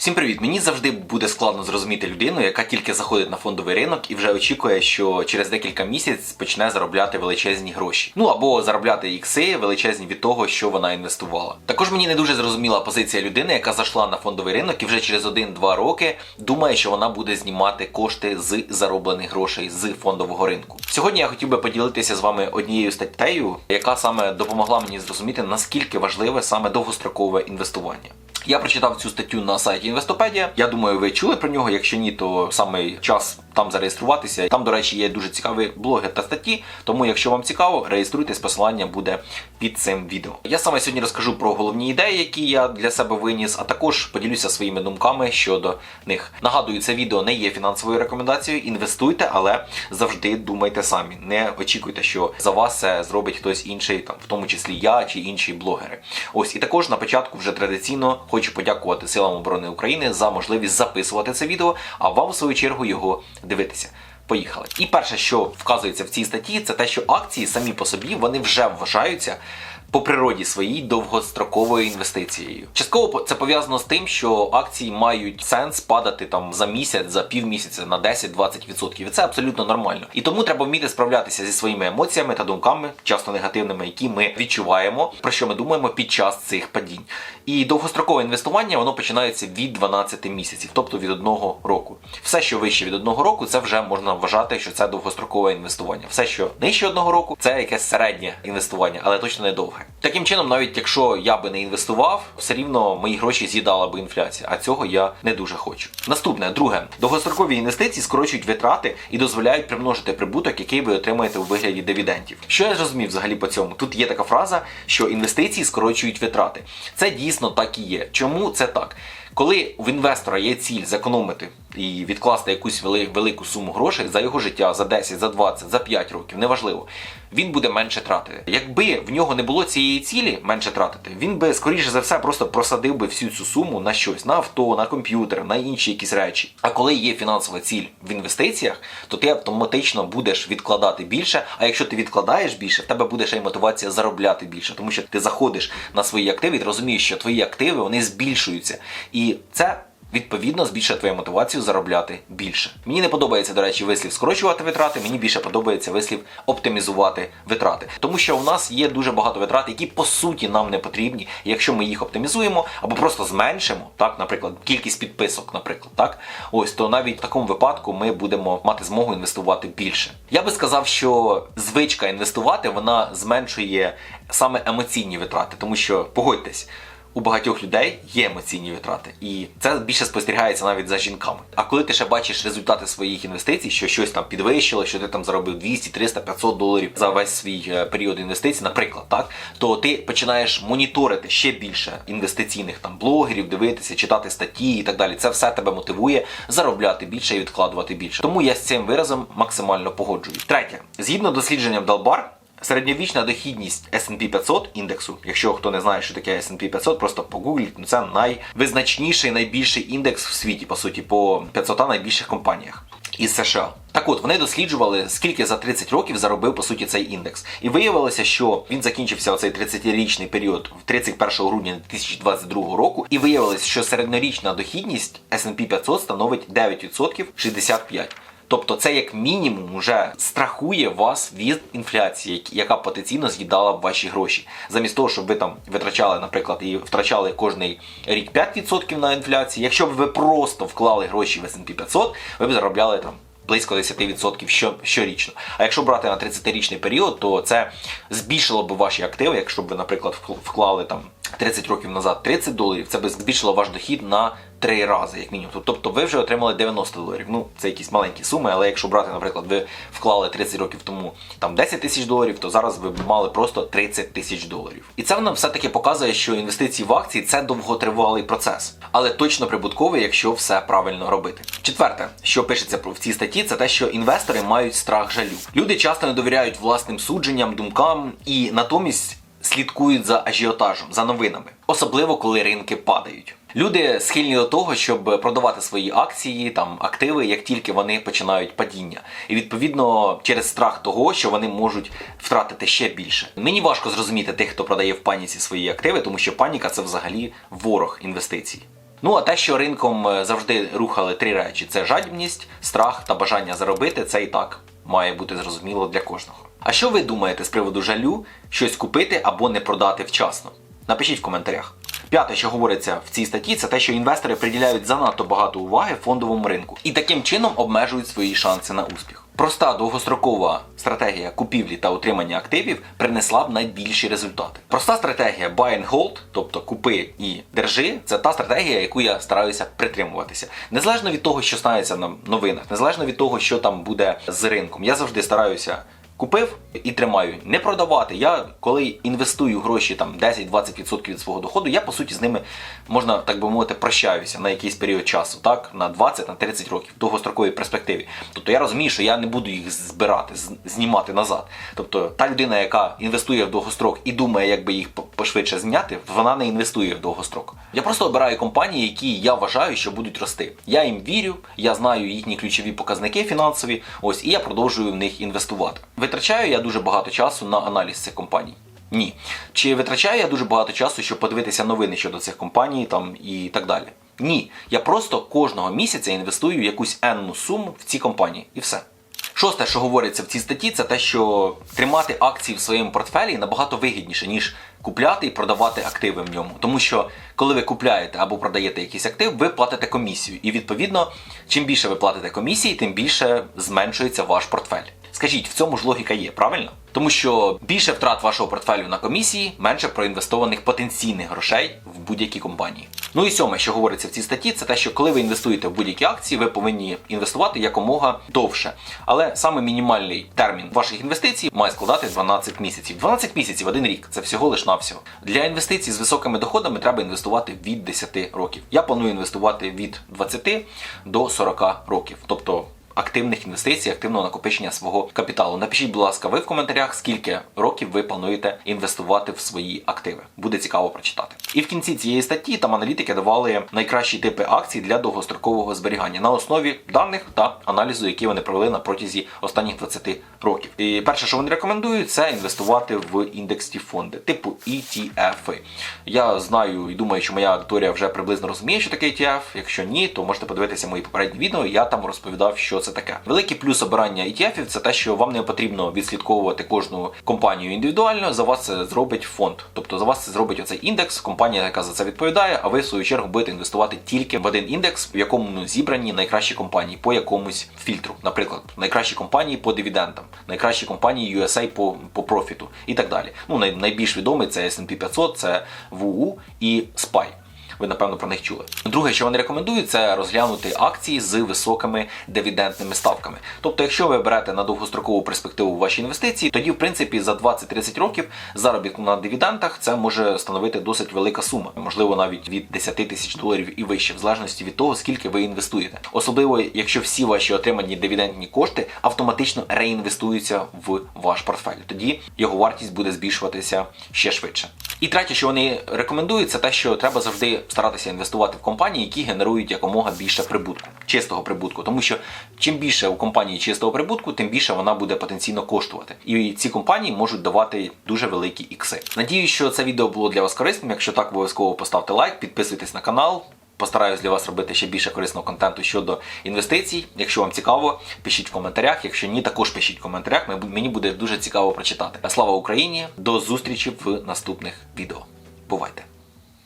Всім привіт! Мені завжди буде складно зрозуміти людину, яка тільки заходить на фондовий ринок і вже очікує, що через декілька місяців почне заробляти величезні гроші. Ну або заробляти ікси величезні від того, що вона інвестувала. Також мені не дуже зрозуміла позиція людини, яка зайшла на фондовий ринок і вже через 1-2 роки думає, що вона буде знімати кошти з зароблених грошей з фондового ринку. Сьогодні я хотів би поділитися з вами однією статтею, яка саме допомогла мені зрозуміти, наскільки важливе саме довгострокове інвестування. Я прочитав цю статтю на сайті Інвестопедія. Я думаю, ви чули про нього. Якщо ні, то саме час там зареєструватися. Там, до речі, є дуже цікаві блоги та статті. Тому, якщо вам цікаво, реєструйтесь, посилання буде під цим відео. Я саме сьогодні розкажу про головні ідеї, які я для себе виніс, а також поділюся своїми думками щодо них. Нагадую, це відео не є фінансовою рекомендацією. Інвестуйте, але завжди думайте самі. Не очікуйте, що за вас це зробить хтось інший, там в тому числі я чи інші блогери. Ось і також на початку вже традиційно хочу подякувати силам оборони України за можливість записувати це відео, а вам в свою чергу його дивитися. Поїхали. І перше, що вказується в цій статті, це те, що акції самі по собі вони вже вважаються. По природі своїй довгостроковою інвестицією. Частково це пов'язано з тим, що акції мають сенс падати там за місяць, за півмісяця на 10-20%. І це абсолютно нормально. І тому треба вміти справлятися зі своїми емоціями та думками, часто негативними, які ми відчуваємо, про що ми думаємо під час цих падінь. І довгострокове інвестування воно починається від 12 місяців, тобто від одного року. Все, що вище від одного року, це вже можна вважати, що це довгострокове інвестування. Все, що нижче одного року, це якесь середнє інвестування, але точно не довге. Таким чином, навіть якщо я би не інвестував, все рівно мої гроші з'їдала би інфляція, а цього я не дуже хочу. Наступне, друге, довгострокові інвестиції скорочують витрати і дозволяють примножити прибуток, який ви отримаєте у вигляді дивідендів. Що я зрозумів взагалі по цьому? Тут є така фраза, що інвестиції скорочують витрати. Це дійсно так і є. Чому це так? Коли в інвестора є ціль зекономити і відкласти якусь велику суму грошей за його життя, за 10, за 20, за 5 років, неважливо, він буде менше тратити. Якби в нього не було цієї цілі менше тратити, він би скоріше за все просто просадив би всю цю суму на щось, на авто, на комп'ютер, на інші якісь речі. А коли є фінансова ціль в інвестиціях, то ти автоматично будеш відкладати більше. А якщо ти відкладаєш більше, в тебе буде ще й мотивація заробляти більше, тому що ти заходиш на свої активи і ти розумієш, що твої активи вони збільшуються. І це відповідно збільшує твою мотивацію заробляти більше. Мені не подобається, до речі, вислів скорочувати витрати. Мені більше подобається вислів оптимізувати витрати, тому що у нас є дуже багато витрат, які по суті нам не потрібні. Якщо ми їх оптимізуємо або просто зменшимо, так, наприклад, кількість підписок, наприклад, так, ось то навіть в такому випадку ми будемо мати змогу інвестувати більше. Я би сказав, що звичка інвестувати вона зменшує саме емоційні витрати, тому що погодьтесь у багатьох людей є емоційні витрати, і це більше спостерігається навіть за жінками. А коли ти ще бачиш результати своїх інвестицій, що щось там підвищило, що ти там заробив 200, 300, 500 доларів за весь свій е, період інвестицій, наприклад, так то ти починаєш моніторити ще більше інвестиційних там блогерів, дивитися, читати статті і так далі. Це все тебе мотивує заробляти більше і відкладувати більше. Тому я з цим виразом максимально погоджуюсь. Третє, згідно дослідженням Далбар. Середньовічна дохідність S&P 500 індексу, якщо хто не знає, що таке S&P 500, просто погугліть, ну це найвизначніший, найбільший індекс в світі, по суті, по 500 найбільших компаніях із США. Так от вони досліджували, скільки за 30 років заробив по суті цей індекс, і виявилося, що він закінчився оцей 30-річний період в 31 грудня 2022 року, і виявилося, що середньорічна дохідність S&P 500 становить 9% 65%. Тобто це як мінімум вже страхує вас від інфляції, яка потенційно з'їдала б ваші гроші. Замість того, щоб ви там витрачали, наприклад, і втрачали кожний рік 5% на інфляцію. Якщо б ви просто вклали гроші в S&P 500, ви б заробляли там. Близько 10% що, щорічно. А якщо брати на 30-річний період, то це збільшило б ваші активи. Якщо б ви, наприклад, вклали там 30 років назад 30 доларів, це б збільшило ваш дохід на 3 рази, як мінімум. Тобто ви вже отримали 90 доларів. Ну, це якісь маленькі суми, але якщо брати, наприклад, ви вклали 30 років тому там 10 тисяч доларів, то зараз ви б мали просто 30 тисяч доларів. І це нам все-таки показує, що інвестиції в акції це довготривалий процес, але точно прибутковий, якщо все правильно робити. Четверте, що пишеться в цій статті, це те, що інвестори мають страх жалю. Люди часто не довіряють власним судженням, думкам і натомість слідкують за ажіотажем, за новинами, особливо коли ринки падають. Люди схильні до того, щоб продавати свої акції, там активи, як тільки вони починають падіння, і відповідно через страх того, що вони можуть втратити ще більше. Мені важко зрозуміти тих, хто продає в паніці свої активи, тому що паніка це взагалі ворог інвестицій. Ну а те, що ринком е, завжди рухали три речі: це жадібність, страх та бажання заробити, це і так має бути зрозуміло для кожного. А що ви думаєте з приводу жалю щось купити або не продати вчасно? Напишіть в коментарях. П'яте, що говориться в цій статті, це те, що інвестори приділяють занадто багато уваги фондовому ринку і таким чином обмежують свої шанси на успіх. Проста довгострокова стратегія купівлі та утримання активів принесла б найбільші результати. Проста стратегія buy and hold, тобто купи і держи, це та стратегія, яку я стараюся притримуватися. Незалежно від того, що станеться на новинах, незалежно від того, що там буде з ринком, я завжди стараюся. Купив і тримаю, не продавати. Я коли інвестую гроші там 10-20% від свого доходу, я по суті з ними можна так би мовити прощаюся на якийсь період часу, так на 20 на 30 років в довгостроковій перспективі. Тобто я розумію, що я не буду їх збирати, знімати назад. Тобто та людина, яка інвестує в довгострок і думає, як би їх пошвидше зняти, вона не інвестує в довгострок. Я просто обираю компанії, які я вважаю, що будуть рости. Я їм вірю, я знаю їхні ключові показники фінансові. Ось і я продовжую в них інвестувати. Витрачаю я дуже багато часу на аналіз цих компаній. Ні. Чи витрачаю я дуже багато часу, щоб подивитися новини щодо цих компаній там і так далі? Ні. Я просто кожного місяця інвестую якусь енну суму в ці компанії і все. Шосте, що говориться в цій статті, це те, що тримати акції в своєму портфелі набагато вигідніше, ніж купляти і продавати активи в ньому. Тому що коли ви купляєте або продаєте якийсь актив, ви платите комісію. І відповідно, чим більше ви платите комісії, тим більше зменшується ваш портфель. Скажіть, в цьому ж логіка є, правильно? Тому що більше втрат вашого портфелю на комісії, менше проінвестованих потенційних грошей в будь-які компанії. Ну і сьоме, що говориться в цій статті, це те, що коли ви інвестуєте в будь-які акції, ви повинні інвестувати якомога довше. Але саме мінімальний термін ваших інвестицій має складати 12 місяців. 12 місяців один рік це всього лиш навсього. Для інвестицій з високими доходами треба інвестувати від 10 років. Я планую інвестувати від 20 до 40 років. Тобто активних інвестицій, активного накопичення свого капіталу. Напишіть, будь ласка, ви в коментарях, скільки років ви плануєте інвестувати в свої активи. Буде цікаво прочитати. І в кінці цієї статті там аналітики давали найкращі типи акцій для довгострокового зберігання на основі даних та аналізу, які вони провели на протязі останніх 20 років. І перше, що вони рекомендують, це інвестувати в індексні фонди, типу ETF. Я знаю і думаю, що моя аудиторія вже приблизно розуміє, що таке ETF. Якщо ні, то можете подивитися мої попередні відео. Я там розповідав, що це таке. Великий плюс обирання ETF – це те, що вам не потрібно відслідковувати кожну компанію індивідуально. За вас це зробить фонд. Тобто за вас це зробить оцей індекс, компанія, яка за це відповідає. А ви в свою чергу будете інвестувати тільки в один індекс, в якому зібрані найкращі компанії по якомусь фільтру. Наприклад, найкращі компанії по дивідендам, найкращі компанії USA по, по профіту і так далі. Ну най, найбільш відомий це S&P 500, це ВУ і SPY. Ви напевно про них чули. Друге, що вони рекомендують, це розглянути акції з високими дивідендними ставками. Тобто, якщо ви берете на довгострокову перспективу ваші інвестиції, тоді в принципі за 20-30 років заробітку на дивідендах це може становити досить велика сума, можливо, навіть від 10 тисяч доларів і вище, в залежності від того, скільки ви інвестуєте. Особливо, якщо всі ваші отримані дивідендні кошти автоматично реінвестуються в ваш портфель. Тоді його вартість буде збільшуватися ще швидше. І третє, що вони рекомендують, це те, що треба завжди старатися інвестувати в компанії, які генерують якомога більше прибутку, чистого прибутку. Тому що чим більше у компанії чистого прибутку, тим більше вона буде потенційно коштувати. І ці компанії можуть давати дуже великі ікси. Надіюсь, що це відео було для вас корисним. Якщо так, обов'язково поставте лайк, підписуйтесь на канал. Постараюсь для вас робити ще більше корисного контенту щодо інвестицій. Якщо вам цікаво, пишіть в коментарях. Якщо ні, також пишіть в коментарях. Мені буде дуже цікаво прочитати. Слава Україні! До зустрічі в наступних відео. Бувайте!